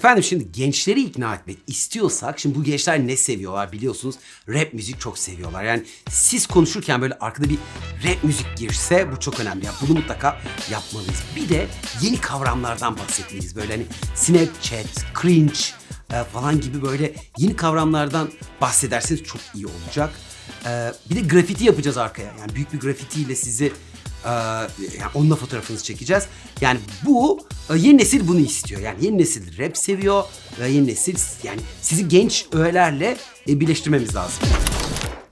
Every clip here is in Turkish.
Efendim şimdi gençleri ikna etmek istiyorsak şimdi bu gençler ne seviyorlar biliyorsunuz rap müzik çok seviyorlar. Yani siz konuşurken böyle arkada bir rap müzik girse bu çok önemli. Yani bunu mutlaka yapmalıyız. Bir de yeni kavramlardan bahsetmeliyiz. Böyle hani Snapchat, cringe e, falan gibi böyle yeni kavramlardan bahsederseniz çok iyi olacak. E, bir de grafiti yapacağız arkaya. Yani büyük bir grafitiyle sizi ee, yani onunla fotoğrafınızı çekeceğiz. Yani bu e, yeni nesil bunu istiyor. Yani yeni nesil rap seviyor yeni nesil yani sizi genç öğelerle e, birleştirmemiz lazım.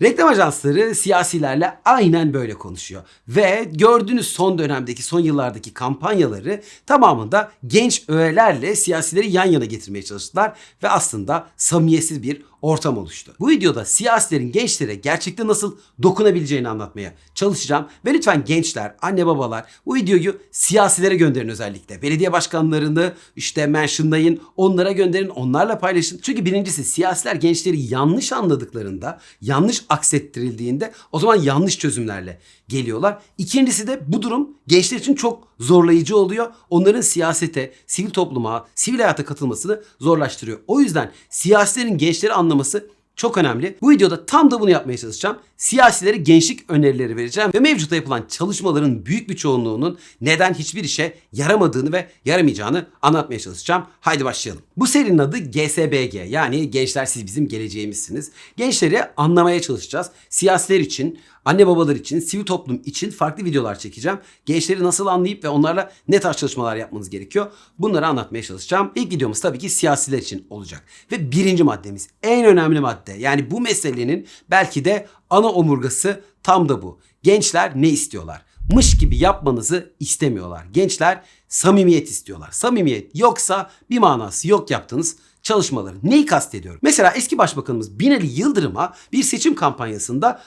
Reklam ajansları siyasilerle aynen böyle konuşuyor. Ve gördüğünüz son dönemdeki, son yıllardaki kampanyaları tamamında genç öğelerle siyasileri yan yana getirmeye çalıştılar. Ve aslında samimiyetsiz bir ortam oluştu. Bu videoda siyasilerin gençlere gerçekten nasıl dokunabileceğini anlatmaya çalışacağım. Ve lütfen gençler, anne babalar bu videoyu siyasilere gönderin özellikle. Belediye başkanlarını işte mentionlayın, onlara gönderin, onlarla paylaşın. Çünkü birincisi siyasiler gençleri yanlış anladıklarında, yanlış aksettirildiğinde o zaman yanlış çözümlerle geliyorlar. İkincisi de bu durum gençler için çok zorlayıcı oluyor. Onların siyasete, sivil topluma, sivil hayata katılmasını zorlaştırıyor. O yüzden siyasilerin gençleri anlaması çok önemli. Bu videoda tam da bunu yapmaya çalışacağım. Siyasilere gençlik önerileri vereceğim ve mevcutta yapılan çalışmaların büyük bir çoğunluğunun neden hiçbir işe yaramadığını ve yaramayacağını anlatmaya çalışacağım. Haydi başlayalım. Bu serinin adı GSBG yani Gençler Siz Bizim Geleceğimizsiniz. Gençleri anlamaya çalışacağız. Siyasiler için, anne babalar için, sivil toplum için farklı videolar çekeceğim. Gençleri nasıl anlayıp ve onlarla ne tarz çalışmalar yapmanız gerekiyor bunları anlatmaya çalışacağım. İlk videomuz tabii ki siyasiler için olacak. Ve birinci maddemiz en önemli madde yani bu meselenin belki de ana omurgası tam da bu. Gençler ne istiyorlar? Mış gibi yapmanızı istemiyorlar. Gençler samimiyet istiyorlar. Samimiyet yoksa bir manası yok yaptığınız çalışmaların. Neyi kastediyorum? Mesela eski başbakanımız Binali Yıldırım'a bir seçim kampanyasında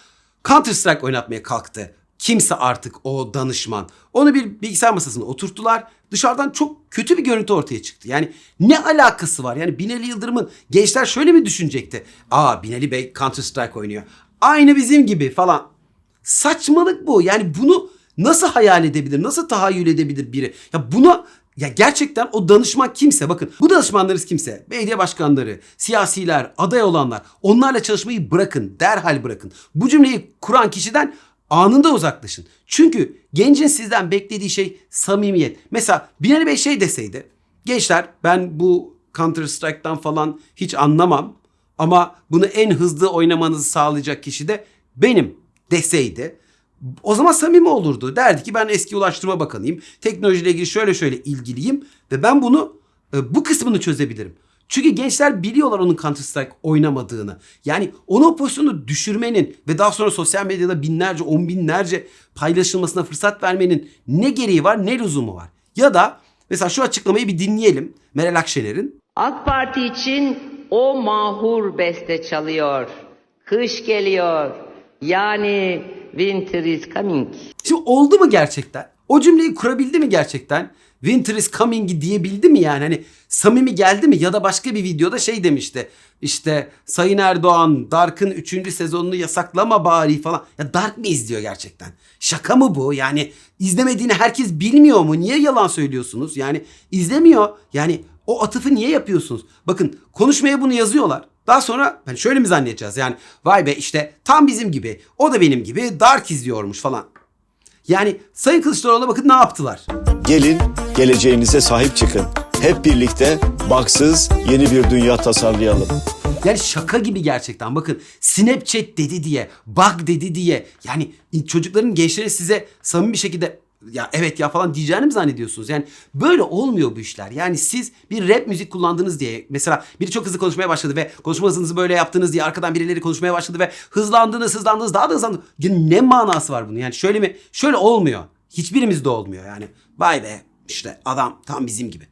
Counter Strike oynatmaya kalktı. Kimse artık o danışman. Onu bir bilgisayar masasına oturttular. Dışarıdan çok kötü bir görüntü ortaya çıktı. Yani ne alakası var? Yani Binali Yıldırım'ın gençler şöyle mi düşünecekti? Aa Binali Bey Counter Strike oynuyor. Aynı bizim gibi falan. Saçmalık bu. Yani bunu nasıl hayal edebilir? Nasıl tahayyül edebilir biri? Ya buna ya gerçekten o danışman kimse bakın bu danışmanlarınız kimse belediye başkanları, siyasiler, aday olanlar onlarla çalışmayı bırakın derhal bırakın. Bu cümleyi kuran kişiden anında uzaklaşın. Çünkü gencin sizden beklediği şey samimiyet. Mesela Binali Bey şey deseydi gençler ben bu Counter Strike'dan falan hiç anlamam ama bunu en hızlı oynamanızı sağlayacak kişi de benim deseydi o zaman samimi olurdu. Derdi ki ben eski ulaştırma bakanıyım. Teknolojiyle ilgili şöyle şöyle ilgiliyim ve ben bunu e, bu kısmını çözebilirim. Çünkü gençler biliyorlar onun Counter Strike oynamadığını. Yani onu o pozisyonu düşürmenin ve daha sonra sosyal medyada binlerce, on binlerce paylaşılmasına fırsat vermenin ne gereği var ne lüzumu var. Ya da mesela şu açıklamayı bir dinleyelim Meral Akşener'in. AK Parti için o mahur beste çalıyor. Kış geliyor. Yani winter is coming. Şimdi oldu mu gerçekten? O cümleyi kurabildi mi gerçekten? Winter is coming diyebildi mi yani? Hani samimi geldi mi? Ya da başka bir videoda şey demişti. İşte Sayın Erdoğan Dark'ın 3. sezonunu yasaklama bari falan. Ya Dark mı izliyor gerçekten? Şaka mı bu? Yani izlemediğini herkes bilmiyor mu? Niye yalan söylüyorsunuz? Yani izlemiyor. Yani o atıfı niye yapıyorsunuz? Bakın konuşmaya bunu yazıyorlar. Daha sonra hani şöyle mi zannedeceğiz? Yani vay be işte tam bizim gibi. O da benim gibi Dark izliyormuş falan. Yani Sayın Kılıçdaroğlu'na bakın ne yaptılar. Gelin geleceğinize sahip çıkın. Hep birlikte baksız yeni bir dünya tasarlayalım. Yani şaka gibi gerçekten. Bakın Snapchat dedi diye, bug dedi diye. Yani çocukların, gençlerin size samimi bir şekilde ya evet ya falan diyeceğini mi zannediyorsunuz? Yani böyle olmuyor bu işler. Yani siz bir rap müzik kullandınız diye mesela biri çok hızlı konuşmaya başladı ve konuşma hızınızı böyle yaptınız diye arkadan birileri konuşmaya başladı ve hızlandınız hızlandınız daha da hızlandınız. Ne manası var bunun? Yani şöyle mi? Şöyle olmuyor. Hiçbirimizde olmuyor yani. Vay be işte adam tam bizim gibi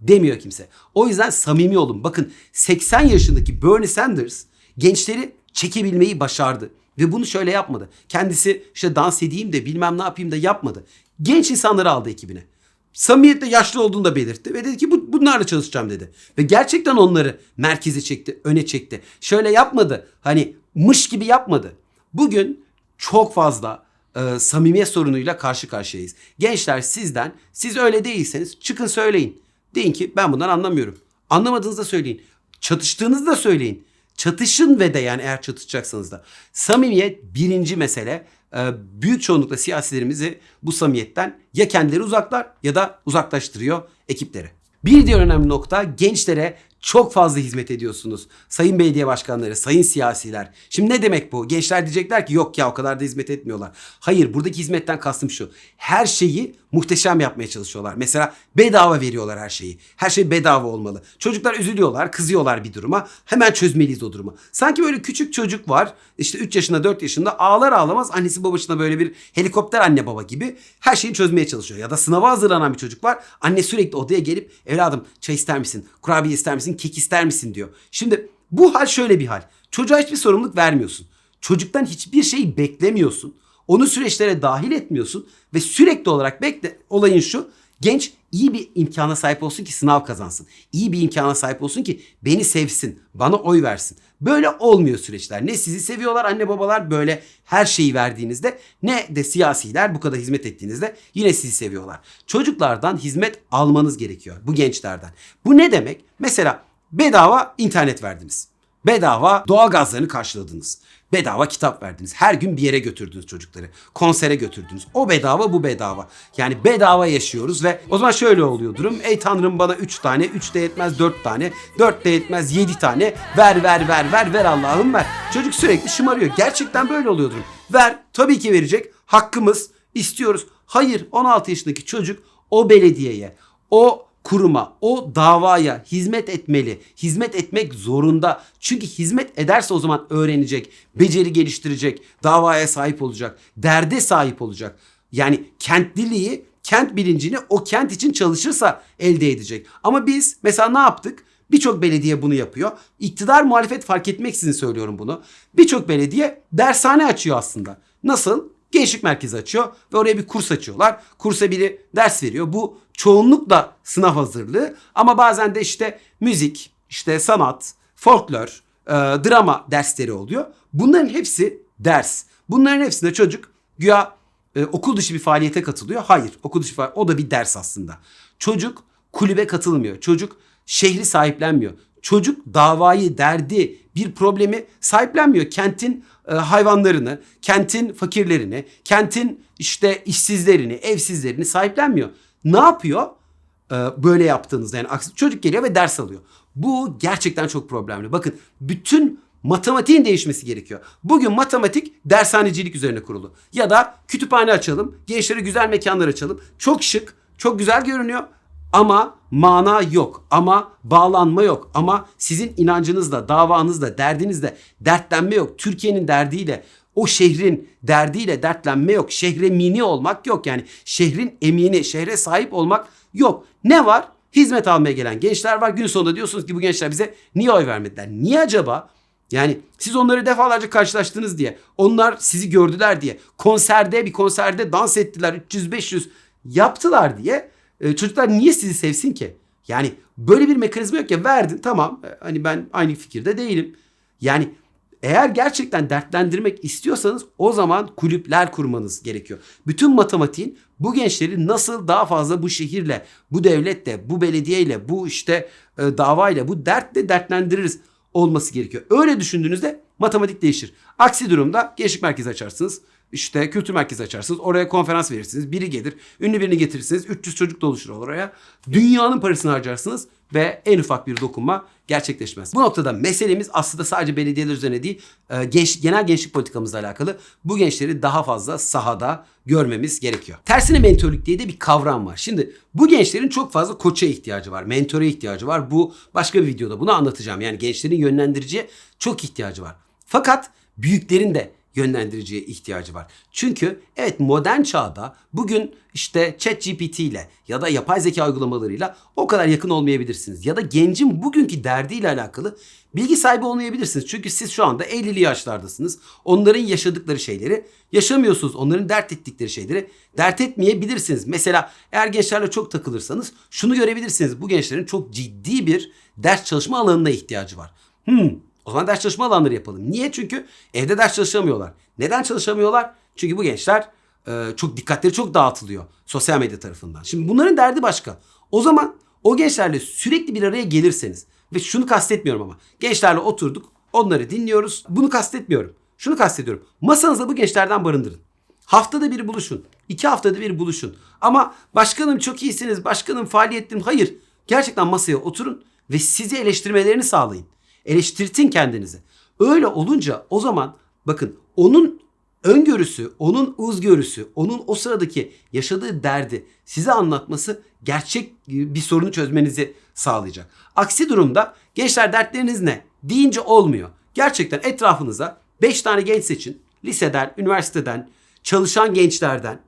demiyor kimse. O yüzden samimi olun. Bakın 80 yaşındaki Bernie Sanders gençleri çekebilmeyi başardı. Ve bunu şöyle yapmadı. Kendisi işte dans edeyim de bilmem ne yapayım da yapmadı. Genç insanları aldı ekibine. Samimiyetle yaşlı olduğunu da belirtti. Ve dedi ki bu, bunlarla çalışacağım dedi. Ve gerçekten onları merkeze çekti, öne çekti. Şöyle yapmadı. Hani mış gibi yapmadı. Bugün çok fazla e, samimiyet sorunuyla karşı karşıyayız. Gençler sizden, siz öyle değilseniz çıkın söyleyin. Deyin ki ben bundan anlamıyorum. Anlamadığınızda söyleyin. Çatıştığınızda söyleyin. Çatışın ve de yani eğer çatışacaksanız da. Samimiyet birinci mesele. Ee, büyük çoğunlukla siyasilerimizi bu samimiyetten ya kendileri uzaklar ya da uzaklaştırıyor ekipleri. Bir diğer önemli nokta gençlere çok fazla hizmet ediyorsunuz. Sayın belediye başkanları, sayın siyasiler. Şimdi ne demek bu? Gençler diyecekler ki yok ya o kadar da hizmet etmiyorlar. Hayır buradaki hizmetten kastım şu. Her şeyi muhteşem yapmaya çalışıyorlar. Mesela bedava veriyorlar her şeyi. Her şey bedava olmalı. Çocuklar üzülüyorlar, kızıyorlar bir duruma. Hemen çözmeliyiz o durumu. Sanki böyle küçük çocuk var. işte 3 yaşında 4 yaşında ağlar ağlamaz annesi babasına böyle bir helikopter anne baba gibi her şeyi çözmeye çalışıyor. Ya da sınava hazırlanan bir çocuk var. Anne sürekli odaya gelip evladım çay ister misin? Kurabiye ister misin? Kek ister misin diyor. Şimdi bu hal şöyle bir hal. Çocuğa hiçbir sorumluluk vermiyorsun. Çocuktan hiçbir şey beklemiyorsun. Onu süreçlere dahil etmiyorsun ve sürekli olarak bekle olayın şu. Genç iyi bir imkana sahip olsun ki sınav kazansın. İyi bir imkana sahip olsun ki beni sevsin, bana oy versin. Böyle olmuyor süreçler. Ne sizi seviyorlar anne babalar böyle her şeyi verdiğinizde ne de siyasiler bu kadar hizmet ettiğinizde yine sizi seviyorlar. Çocuklardan hizmet almanız gerekiyor bu gençlerden. Bu ne demek? Mesela bedava internet verdiniz. Bedava doğal gazlarını karşıladınız. Bedava kitap verdiniz. Her gün bir yere götürdünüz çocukları. Konsere götürdünüz. O bedava bu bedava. Yani bedava yaşıyoruz ve o zaman şöyle oluyor durum. Ey tanrım bana 3 tane, 3 de yetmez 4 tane, 4 de yetmez 7 tane. Ver ver ver ver ver Allah'ım ver. Çocuk sürekli şımarıyor. Gerçekten böyle oluyor durum. Ver tabii ki verecek. Hakkımız istiyoruz. Hayır 16 yaşındaki çocuk o belediyeye, o kuruma, o davaya hizmet etmeli. Hizmet etmek zorunda. Çünkü hizmet ederse o zaman öğrenecek, beceri geliştirecek, davaya sahip olacak, derde sahip olacak. Yani kentliliği, kent bilincini o kent için çalışırsa elde edecek. Ama biz mesela ne yaptık? Birçok belediye bunu yapıyor. İktidar muhalefet fark etmeksizin söylüyorum bunu. Birçok belediye dershane açıyor aslında. Nasıl? Gençlik merkezi açıyor ve oraya bir kurs açıyorlar. Kursa biri ders veriyor. Bu çoğunlukla sınav hazırlığı ama bazen de işte müzik, işte sanat, folklor, e, drama dersleri oluyor. Bunların hepsi ders. Bunların hepsinde çocuk güya e, okul dışı bir faaliyete katılıyor. Hayır, okul dışı fa- o da bir ders aslında. Çocuk kulübe katılmıyor. Çocuk şehri sahiplenmiyor. Çocuk davayı, derdi, bir problemi sahiplenmiyor. Kentin e, hayvanlarını, kentin fakirlerini, kentin işte işsizlerini, evsizlerini sahiplenmiyor. Ne yapıyor? E, böyle yaptığınızda yani çocuk geliyor ve ders alıyor. Bu gerçekten çok problemli. Bakın bütün matematiğin değişmesi gerekiyor. Bugün matematik dershanecilik üzerine kurulu. Ya da kütüphane açalım, gençlere güzel mekanlar açalım. Çok şık, çok güzel görünüyor ama mana yok. Ama bağlanma yok. Ama sizin inancınızda, davanızda, derdinizde dertlenme yok. Türkiye'nin derdiyle, o şehrin derdiyle dertlenme yok. Şehre mini olmak yok. Yani şehrin emini, şehre sahip olmak yok. Ne var? Hizmet almaya gelen gençler var. Gün sonunda diyorsunuz ki bu gençler bize niye oy vermediler? Niye acaba? Yani siz onları defalarca karşılaştınız diye, onlar sizi gördüler diye, konserde bir konserde dans ettiler 300-500 yaptılar diye e, çocuklar niye sizi sevsin ki? Yani böyle bir mekanizma yok ya verdin tamam e, hani ben aynı fikirde değilim. Yani eğer gerçekten dertlendirmek istiyorsanız o zaman kulüpler kurmanız gerekiyor. Bütün matematiğin bu gençleri nasıl daha fazla bu şehirle, bu devletle, bu belediyeyle, bu işte e, davayla, bu dertle dertlendiririz olması gerekiyor. Öyle düşündüğünüzde matematik değişir. Aksi durumda gençlik merkezi açarsınız. İşte kültür merkezi açarsınız. Oraya konferans verirsiniz. Biri gelir. Ünlü birini getirirsiniz. 300 çocuk doluşur oraya. Dünyanın parasını harcarsınız ve en ufak bir dokunma gerçekleşmez. Bu noktada meselemiz aslında sadece belediyeler üzerine değil, e, genç, genel gençlik politikamızla alakalı. Bu gençleri daha fazla sahada görmemiz gerekiyor. Tersine mentörlük diye de bir kavram var. Şimdi bu gençlerin çok fazla koça ihtiyacı var, mentöre ihtiyacı var. Bu başka bir videoda bunu anlatacağım. Yani gençlerin yönlendiriciye çok ihtiyacı var. Fakat büyüklerin de yönlendiriciye ihtiyacı var. Çünkü evet modern çağda bugün işte ChatGPT ile ya da yapay zeka uygulamalarıyla o kadar yakın olmayabilirsiniz. Ya da gencin bugünkü derdiyle alakalı bilgi sahibi olmayabilirsiniz. Çünkü siz şu anda 50'li yaşlardasınız. Onların yaşadıkları şeyleri yaşamıyorsunuz. Onların dert ettikleri şeyleri dert etmeyebilirsiniz. Mesela eğer gençlerle çok takılırsanız şunu görebilirsiniz. Bu gençlerin çok ciddi bir ders çalışma alanına ihtiyacı var. Hmm, o zaman ders çalışma alanları yapalım. Niye? Çünkü evde ders çalışamıyorlar. Neden çalışamıyorlar? Çünkü bu gençler e, çok dikkatleri çok dağıtılıyor sosyal medya tarafından. Şimdi bunların derdi başka. O zaman o gençlerle sürekli bir araya gelirseniz ve şunu kastetmiyorum ama gençlerle oturduk onları dinliyoruz. Bunu kastetmiyorum. Şunu kastediyorum. Masanızda bu gençlerden barındırın. Haftada bir buluşun. iki haftada bir buluşun. Ama başkanım çok iyisiniz, başkanım faaliyetlim. Hayır. Gerçekten masaya oturun ve sizi eleştirmelerini sağlayın. Eleştirtin kendinizi. Öyle olunca o zaman bakın onun öngörüsü, onun uzgörüsü, onun o sıradaki yaşadığı derdi size anlatması gerçek bir sorunu çözmenizi sağlayacak. Aksi durumda gençler dertleriniz ne? Deyince olmuyor. Gerçekten etrafınıza 5 tane genç seçin. Liseden, üniversiteden, çalışan gençlerden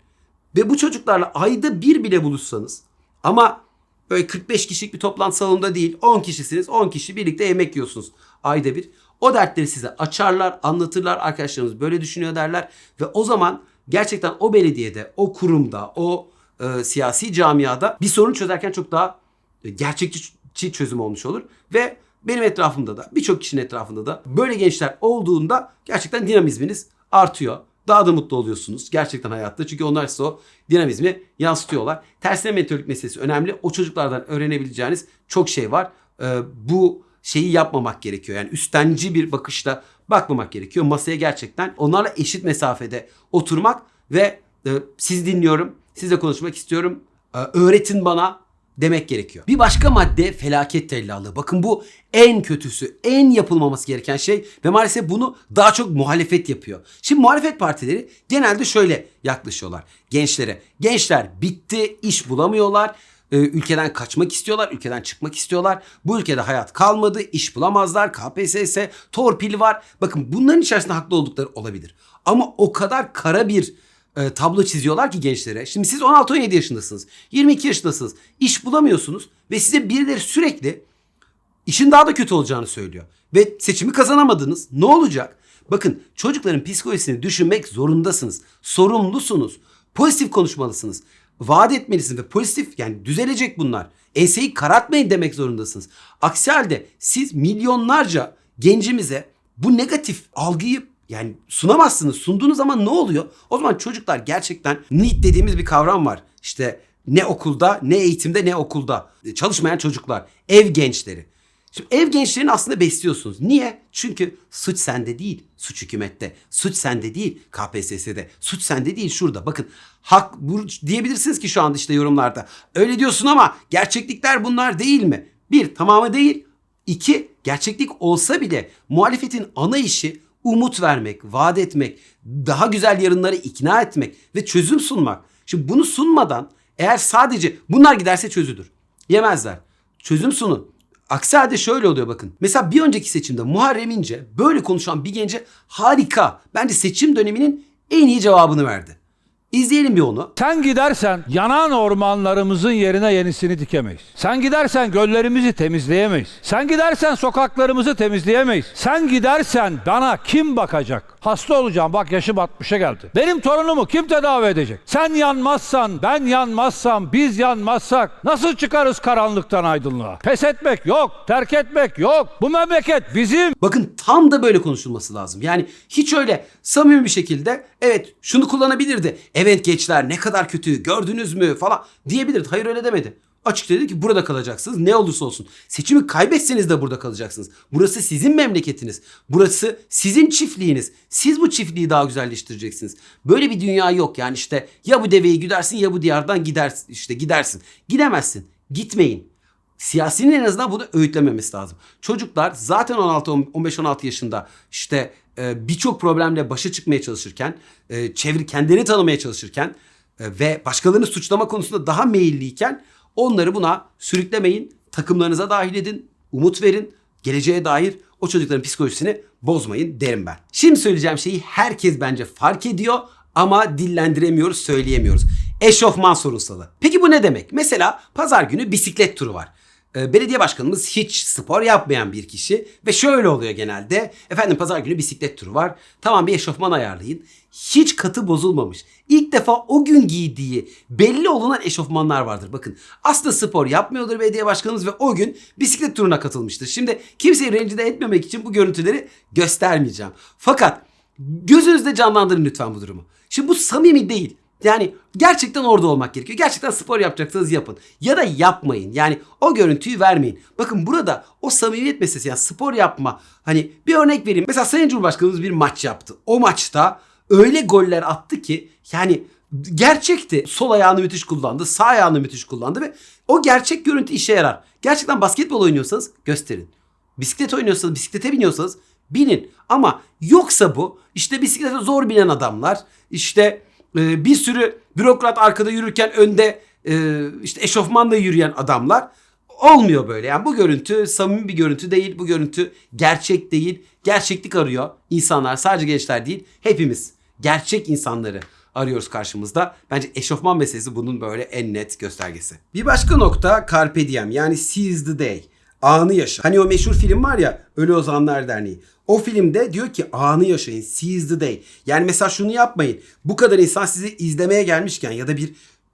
ve bu çocuklarla ayda bir bile buluşsanız ama böyle 45 kişilik bir toplantı salonunda değil 10 kişisiniz 10 kişi birlikte yemek yiyorsunuz ayda bir. O dertleri size açarlar, anlatırlar. Arkadaşlarımız böyle düşünüyor derler. Ve o zaman gerçekten o belediyede, o kurumda, o e, siyasi camiada bir sorun çözerken çok daha e, gerçekçi çözüm olmuş olur. Ve benim etrafımda da, birçok kişinin etrafında da böyle gençler olduğunda gerçekten dinamizminiz artıyor. Daha da mutlu oluyorsunuz gerçekten hayatta. Çünkü onlar size o dinamizmi yansıtıyorlar. Tersine mentörlük meselesi önemli. O çocuklardan öğrenebileceğiniz çok şey var. Ee, bu şeyi yapmamak gerekiyor. Yani üstenci bir bakışla bakmamak gerekiyor. Masaya gerçekten onlarla eşit mesafede oturmak ve e, siz dinliyorum, sizle konuşmak istiyorum. E, öğretin bana demek gerekiyor. Bir başka madde felaket tellallığı. Bakın bu en kötüsü, en yapılmaması gereken şey ve maalesef bunu daha çok muhalefet yapıyor. Şimdi muhalefet partileri genelde şöyle yaklaşıyorlar gençlere. Gençler bitti, iş bulamıyorlar. e, Ülkeden kaçmak istiyorlar, ülkeden çıkmak istiyorlar. Bu ülkede hayat kalmadı, iş bulamazlar, KPSS, torpil var. Bakın bunların içerisinde haklı oldukları olabilir. Ama o kadar kara bir e, tablo çiziyorlar ki gençlere. Şimdi siz 16-17 yaşındasınız. 22 yaşındasınız. İş bulamıyorsunuz ve size birileri sürekli işin daha da kötü olacağını söylüyor. Ve seçimi kazanamadınız. Ne olacak? Bakın çocukların psikolojisini düşünmek zorundasınız. Sorumlusunuz. Pozitif konuşmalısınız. Vaat etmelisiniz ve pozitif yani düzelecek bunlar. Enseyi karartmayın demek zorundasınız. Aksi halde siz milyonlarca gencimize bu negatif algıyı yani sunamazsınız. Sunduğunuz zaman ne oluyor? O zaman çocuklar gerçekten NEET dediğimiz bir kavram var. İşte ne okulda, ne eğitimde, ne okulda. Çalışmayan çocuklar, ev gençleri. Şimdi ev gençlerini aslında besliyorsunuz. Niye? Çünkü suç sende değil, suç hükümette. Suç sende değil, KPSS'de. Suç sende değil şurada. Bakın hak bu, diyebilirsiniz ki şu anda işte yorumlarda. Öyle diyorsun ama gerçeklikler bunlar değil mi? Bir, tamamı değil. İki, gerçeklik olsa bile muhalefetin ana işi umut vermek, vaat etmek, daha güzel yarınları ikna etmek ve çözüm sunmak. Şimdi bunu sunmadan eğer sadece bunlar giderse çözülür. Yemezler. Çözüm sunun. Aksi halde şöyle oluyor bakın. Mesela bir önceki seçimde Muharrem İnce böyle konuşan bir gence harika. Bence seçim döneminin en iyi cevabını verdi. İzleyelim bir onu. Sen gidersen yanan ormanlarımızın yerine yenisini dikemeyiz. Sen gidersen göllerimizi temizleyemeyiz. Sen gidersen sokaklarımızı temizleyemeyiz. Sen gidersen bana kim bakacak? Hasta olacağım bak yaşım 60'a geldi. Benim torunumu kim tedavi edecek? Sen yanmazsan, ben yanmazsam, biz yanmazsak nasıl çıkarız karanlıktan aydınlığa? Pes etmek yok, terk etmek yok. Bu memleket bizim. Bakın tam da böyle konuşulması lazım. Yani hiç öyle samimi bir şekilde evet şunu kullanabilirdi. Evet gençler ne kadar kötü gördünüz mü falan diyebilirdi. Hayır öyle demedi. Açıkça dedi ki burada kalacaksınız ne olursa olsun. Seçimi kaybetseniz de burada kalacaksınız. Burası sizin memleketiniz. Burası sizin çiftliğiniz. Siz bu çiftliği daha güzelleştireceksiniz. Böyle bir dünya yok. Yani işte ya bu deveyi güdersin ya bu diyardan gidersin. işte gidersin. Gidemezsin. Gitmeyin. Siyasinin en azından bunu öğütlememesi lazım. Çocuklar zaten 16 15-16 yaşında işte e, birçok problemle başa çıkmaya çalışırken, e, çevre kendini tanımaya çalışırken e, ve başkalarını suçlama konusunda daha meyilliyken onları buna sürüklemeyin. Takımlarınıza dahil edin, umut verin. Geleceğe dair o çocukların psikolojisini bozmayın derim ben. Şimdi söyleyeceğim şeyi herkes bence fark ediyor ama dillendiremiyoruz, söyleyemiyoruz. Eşofman sorunsalı. Peki bu ne demek? Mesela pazar günü bisiklet turu var. Ee, belediye başkanımız hiç spor yapmayan bir kişi ve şöyle oluyor genelde. Efendim pazar günü bisiklet turu var. Tamam bir eşofman ayarlayın. Hiç katı bozulmamış. İlk defa o gün giydiği belli olunan eşofmanlar vardır. Bakın aslında spor yapmıyordur belediye başkanımız ve o gün bisiklet turuna katılmıştır. Şimdi kimseyi rencide etmemek için bu görüntüleri göstermeyeceğim. Fakat gözünüzde canlandırın lütfen bu durumu. Şimdi bu samimi değil. Yani gerçekten orada olmak gerekiyor. Gerçekten spor yapacaksanız yapın. Ya da yapmayın. Yani o görüntüyü vermeyin. Bakın burada o samimiyet meselesi yani spor yapma. Hani bir örnek vereyim. Mesela Sayın Cumhurbaşkanımız bir maç yaptı. O maçta öyle goller attı ki yani gerçekti. Sol ayağını müthiş kullandı. Sağ ayağını müthiş kullandı ve o gerçek görüntü işe yarar. Gerçekten basketbol oynuyorsanız gösterin. Bisiklet oynuyorsanız, bisiklete biniyorsanız binin. Ama yoksa bu işte bisiklete zor binen adamlar, işte e, bir sürü bürokrat arkada yürürken önde e, işte eşofmanla yürüyen adamlar olmuyor böyle. Yani bu görüntü samimi bir görüntü değil. Bu görüntü gerçek değil. Gerçeklik arıyor insanlar. Sadece gençler değil. Hepimiz gerçek insanları arıyoruz karşımızda. Bence eşofman meselesi bunun böyle en net göstergesi. Bir başka nokta Carpe Diem yani Seize the Day. Anı yaşa. Hani o meşhur film var ya Ölü Ozanlar Derneği. O filmde diyor ki anı yaşayın. Seize the day. Yani mesela şunu yapmayın. Bu kadar insan sizi izlemeye gelmişken ya da bir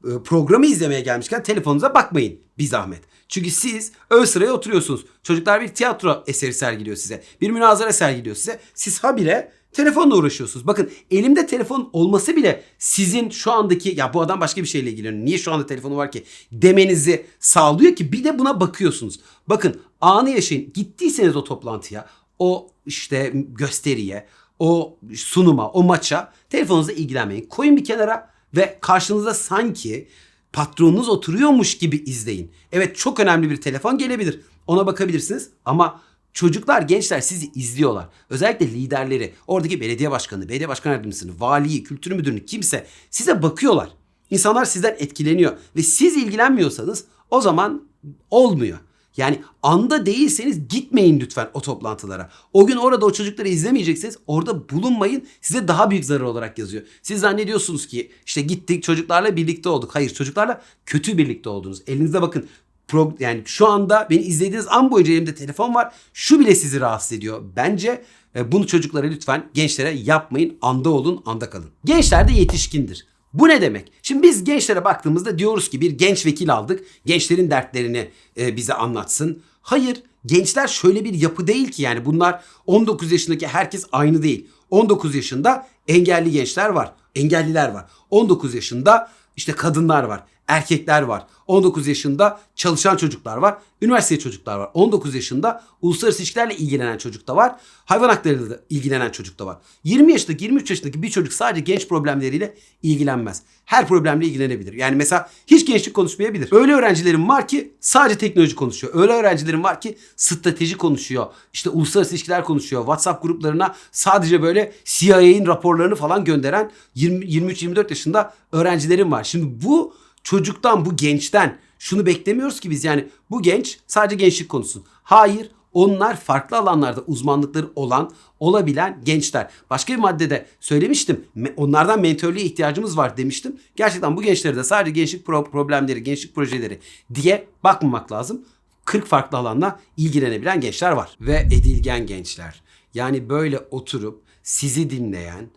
e, programı izlemeye gelmişken telefonunuza bakmayın bir zahmet. Çünkü siz ön sıraya oturuyorsunuz. Çocuklar bir tiyatro eseri sergiliyor size. Bir münazara sergiliyor size. Siz habire telefonla uğraşıyorsunuz. Bakın elimde telefon olması bile sizin şu andaki ya bu adam başka bir şeyle ilgileniyor. Niye şu anda telefonu var ki demenizi sağlıyor ki bir de buna bakıyorsunuz. Bakın anı yaşayın. Gittiyseniz o toplantıya, o işte gösteriye, o sunuma, o maça telefonunuzla ilgilenmeyin. Koyun bir kenara ve karşınıza sanki patronunuz oturuyormuş gibi izleyin. Evet çok önemli bir telefon gelebilir. Ona bakabilirsiniz ama çocuklar, gençler sizi izliyorlar. Özellikle liderleri, oradaki belediye başkanı, belediye başkan yardımcısını, valiyi, kültür müdürünü kimse size bakıyorlar. İnsanlar sizden etkileniyor ve siz ilgilenmiyorsanız o zaman olmuyor. Yani anda değilseniz gitmeyin lütfen o toplantılara. O gün orada o çocukları izlemeyecekseniz orada bulunmayın. Size daha büyük zarar olarak yazıyor. Siz zannediyorsunuz ki işte gittik çocuklarla birlikte olduk. Hayır çocuklarla kötü birlikte oldunuz. Elinizde bakın pro, yani şu anda beni izlediğiniz an boyunca elimde telefon var. Şu bile sizi rahatsız ediyor. Bence e, bunu çocuklara lütfen gençlere yapmayın. Anda olun, anda kalın. Gençler de yetişkindir. Bu ne demek? Şimdi biz gençlere baktığımızda diyoruz ki bir genç vekil aldık. Gençlerin dertlerini e, bize anlatsın. Hayır, gençler şöyle bir yapı değil ki yani bunlar 19 yaşındaki herkes aynı değil. 19 yaşında engelli gençler var, engelliler var. 19 yaşında işte kadınlar var, erkekler var. 19 yaşında çalışan çocuklar var. Üniversite çocuklar var. 19 yaşında uluslararası ilişkilerle ilgilenen çocuk da var. Hayvan haklarıyla da ilgilenen çocuk da var. 20 yaşındaki 23 yaşındaki bir çocuk sadece genç problemleriyle ilgilenmez. Her problemle ilgilenebilir. Yani mesela hiç gençlik konuşmayabilir. Öyle öğrencilerim var ki sadece teknoloji konuşuyor. Öyle öğrencilerim var ki strateji konuşuyor. İşte uluslararası ilişkiler konuşuyor. WhatsApp gruplarına sadece böyle CIA'nin raporlarını falan gönderen 23-24 yaşında öğrencilerim var. Şimdi bu çocuktan, bu gençten şunu beklemiyoruz ki biz yani bu genç sadece gençlik konuşsun. Hayır, onlar farklı alanlarda uzmanlıkları olan, olabilen gençler. Başka bir maddede söylemiştim. Onlardan mentörlüğe ihtiyacımız var demiştim. Gerçekten bu gençlere de sadece gençlik pro- problemleri, gençlik projeleri diye bakmamak lazım. 40 farklı alanla ilgilenebilen gençler var. Ve edilgen gençler. Yani böyle oturup sizi dinleyen,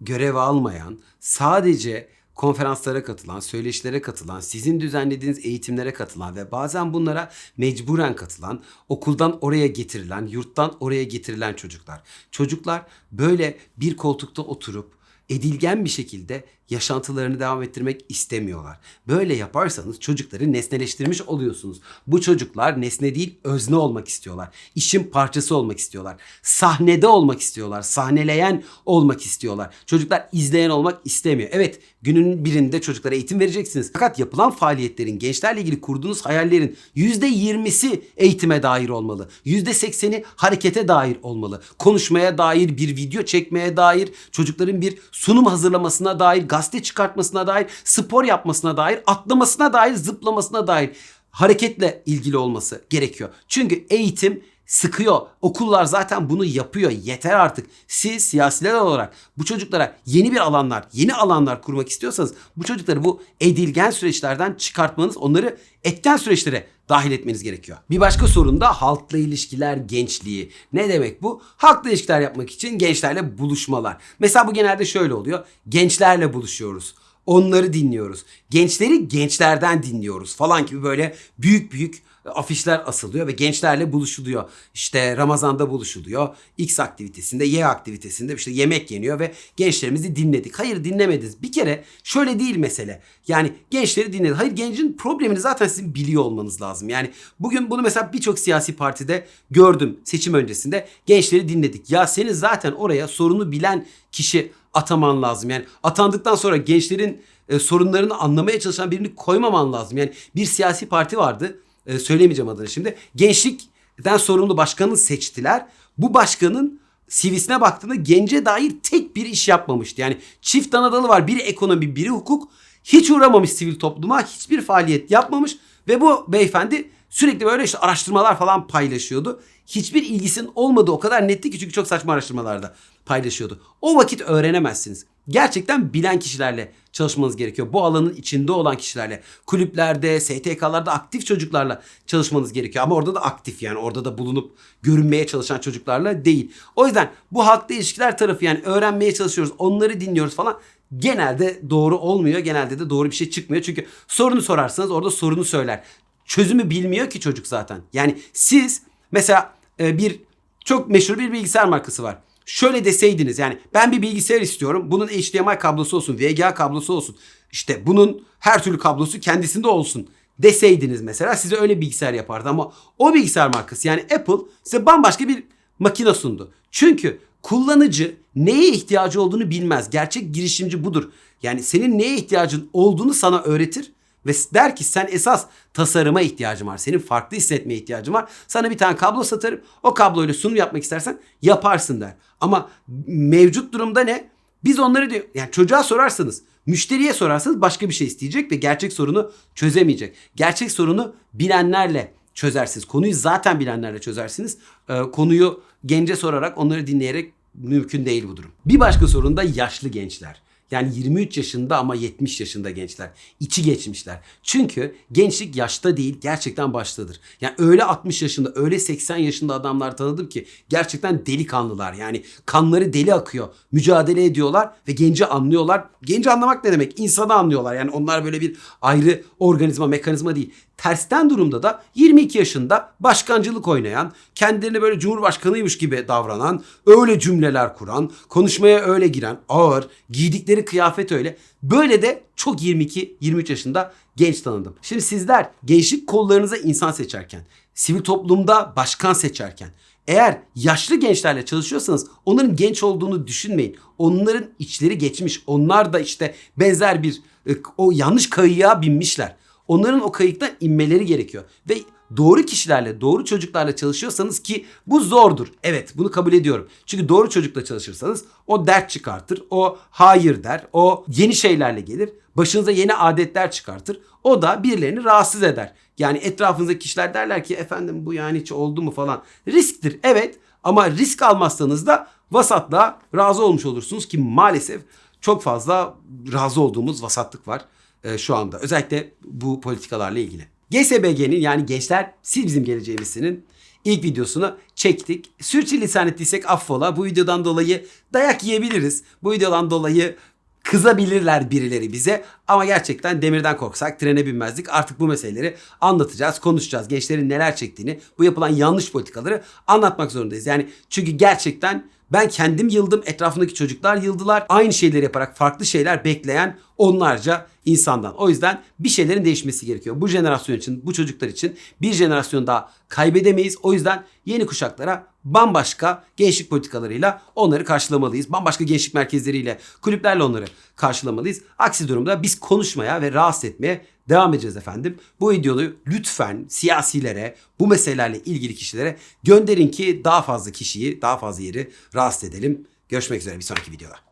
görev almayan, sadece konferanslara katılan, söyleşilere katılan, sizin düzenlediğiniz eğitimlere katılan ve bazen bunlara mecburen katılan, okuldan oraya getirilen, yurttan oraya getirilen çocuklar. Çocuklar böyle bir koltukta oturup edilgen bir şekilde yaşantılarını devam ettirmek istemiyorlar. Böyle yaparsanız çocukları nesneleştirmiş oluyorsunuz. Bu çocuklar nesne değil özne olmak istiyorlar. İşin parçası olmak istiyorlar. Sahnede olmak istiyorlar. Sahneleyen olmak istiyorlar. Çocuklar izleyen olmak istemiyor. Evet günün birinde çocuklara eğitim vereceksiniz. Fakat yapılan faaliyetlerin, gençlerle ilgili kurduğunuz hayallerin %20'si eğitime dair olmalı. %80'i harekete dair olmalı. Konuşmaya dair, bir video çekmeye dair, çocukların bir sunum hazırlamasına dair, gazete çıkartmasına dair, spor yapmasına dair, atlamasına dair, zıplamasına dair hareketle ilgili olması gerekiyor. Çünkü eğitim sıkıyor. Okullar zaten bunu yapıyor. Yeter artık. Siz siyasiler olarak bu çocuklara yeni bir alanlar, yeni alanlar kurmak istiyorsanız bu çocukları bu edilgen süreçlerden çıkartmanız, onları etken süreçlere dahil etmeniz gerekiyor. Bir başka sorun da halkla ilişkiler gençliği. Ne demek bu? Halkla ilişkiler yapmak için gençlerle buluşmalar. Mesela bu genelde şöyle oluyor. Gençlerle buluşuyoruz. Onları dinliyoruz. Gençleri gençlerden dinliyoruz falan gibi böyle büyük büyük afişler asılıyor ve gençlerle buluşuluyor. İşte Ramazan'da buluşuluyor. X aktivitesinde, Y aktivitesinde işte yemek yeniyor ve gençlerimizi dinledik. Hayır dinlemediniz. Bir kere şöyle değil mesele. Yani gençleri dinledik. Hayır gencin problemini zaten sizin biliyor olmanız lazım. Yani bugün bunu mesela birçok siyasi partide gördüm seçim öncesinde. Gençleri dinledik. Ya seni zaten oraya sorunu bilen kişi ataman lazım. Yani atandıktan sonra gençlerin e, sorunlarını anlamaya çalışan birini koymaman lazım. Yani bir siyasi parti vardı. E, söylemeyeceğim adını şimdi. Gençlikten sorumlu başkanı seçtiler. Bu başkanın CV'sine baktığında gence dair tek bir iş yapmamıştı. Yani çift anadalı var. Biri ekonomi, biri hukuk. Hiç uğramamış sivil topluma. Hiçbir faaliyet yapmamış. Ve bu beyefendi sürekli böyle işte araştırmalar falan paylaşıyordu. Hiçbir ilgisinin olmadığı o kadar netti ki çünkü çok saçma araştırmalarda paylaşıyordu. O vakit öğrenemezsiniz. Gerçekten bilen kişilerle çalışmanız gerekiyor. Bu alanın içinde olan kişilerle, kulüplerde, STK'larda aktif çocuklarla çalışmanız gerekiyor. Ama orada da aktif yani orada da bulunup görünmeye çalışan çocuklarla değil. O yüzden bu halkla ilişkiler tarafı yani öğrenmeye çalışıyoruz, onları dinliyoruz falan genelde doğru olmuyor. Genelde de doğru bir şey çıkmıyor. Çünkü sorunu sorarsanız orada sorunu söyler. Çözümü bilmiyor ki çocuk zaten. Yani siz mesela e, bir çok meşhur bir bilgisayar markası var. Şöyle deseydiniz yani ben bir bilgisayar istiyorum. Bunun HDMI kablosu olsun, VGA kablosu olsun. İşte bunun her türlü kablosu kendisinde olsun deseydiniz mesela size öyle bilgisayar yapardı ama o bilgisayar markası yani Apple size bambaşka bir makine sundu. Çünkü kullanıcı neye ihtiyacı olduğunu bilmez. Gerçek girişimci budur. Yani senin neye ihtiyacın olduğunu sana öğretir ve der ki sen esas tasarıma ihtiyacın var. Senin farklı hissetmeye ihtiyacın var. Sana bir tane kablo satarım. O kabloyla sunum yapmak istersen yaparsın der. Ama mevcut durumda ne? Biz onları diyor yani çocuğa sorarsanız, müşteriye sorarsanız başka bir şey isteyecek ve gerçek sorunu çözemeyecek. Gerçek sorunu bilenlerle çözersiniz. Konuyu zaten bilenlerle çözersiniz. Ee, konuyu gence sorarak, onları dinleyerek mümkün değil bu durum. Bir başka sorun da yaşlı gençler. Yani 23 yaşında ama 70 yaşında gençler. İçi geçmişler. Çünkü gençlik yaşta değil gerçekten baştadır. Yani öyle 60 yaşında öyle 80 yaşında adamlar tanıdım ki gerçekten delikanlılar. Yani kanları deli akıyor. Mücadele ediyorlar ve genci anlıyorlar. Genci anlamak ne demek? İnsanı anlıyorlar. Yani onlar böyle bir ayrı organizma, mekanizma değil. Tersten durumda da 22 yaşında başkancılık oynayan, kendilerini böyle cumhurbaşkanıymış gibi davranan, öyle cümleler kuran, konuşmaya öyle giren, ağır, giydikleri kıyafet öyle. Böyle de çok 22-23 yaşında genç tanıdım. Şimdi sizler gençlik kollarınıza insan seçerken, sivil toplumda başkan seçerken, eğer yaşlı gençlerle çalışıyorsanız onların genç olduğunu düşünmeyin. Onların içleri geçmiş. Onlar da işte benzer bir e, o yanlış kayığa binmişler. Onların o kayıktan inmeleri gerekiyor. Ve doğru kişilerle, doğru çocuklarla çalışıyorsanız ki bu zordur. Evet bunu kabul ediyorum. Çünkü doğru çocukla çalışırsanız o dert çıkartır. O hayır der. O yeni şeylerle gelir. Başınıza yeni adetler çıkartır. O da birilerini rahatsız eder. Yani etrafınızdaki kişiler derler ki efendim bu yani hiç oldu mu falan. Risktir evet ama risk almazsanız da vasatla razı olmuş olursunuz ki maalesef çok fazla razı olduğumuz vasatlık var e, şu anda. Özellikle bu politikalarla ilgili. GSBG'nin yani Gençler Sil Bizim Geleceğimiz'in ilk videosunu çektik. Sürçülisan ettiysek affola. Bu videodan dolayı dayak yiyebiliriz. Bu videodan dolayı kızabilirler birileri bize ama gerçekten demirden korksak trene binmezdik. Artık bu meseleleri anlatacağız, konuşacağız. Gençlerin neler çektiğini, bu yapılan yanlış politikaları anlatmak zorundayız. Yani çünkü gerçekten ben kendim yıldım, etrafındaki çocuklar yıldılar. Aynı şeyleri yaparak farklı şeyler bekleyen onlarca insandan. O yüzden bir şeylerin değişmesi gerekiyor. Bu jenerasyon için, bu çocuklar için bir jenerasyon daha kaybedemeyiz. O yüzden yeni kuşaklara bambaşka gençlik politikalarıyla onları karşılamalıyız. Bambaşka gençlik merkezleriyle, kulüplerle onları karşılamalıyız. Aksi durumda biz konuşmaya ve rahatsız etmeye devam edeceğiz efendim. Bu videoyu lütfen siyasilere, bu meselelerle ilgili kişilere gönderin ki daha fazla kişiyi, daha fazla yeri rahatsız edelim. Görüşmek üzere bir sonraki videoda.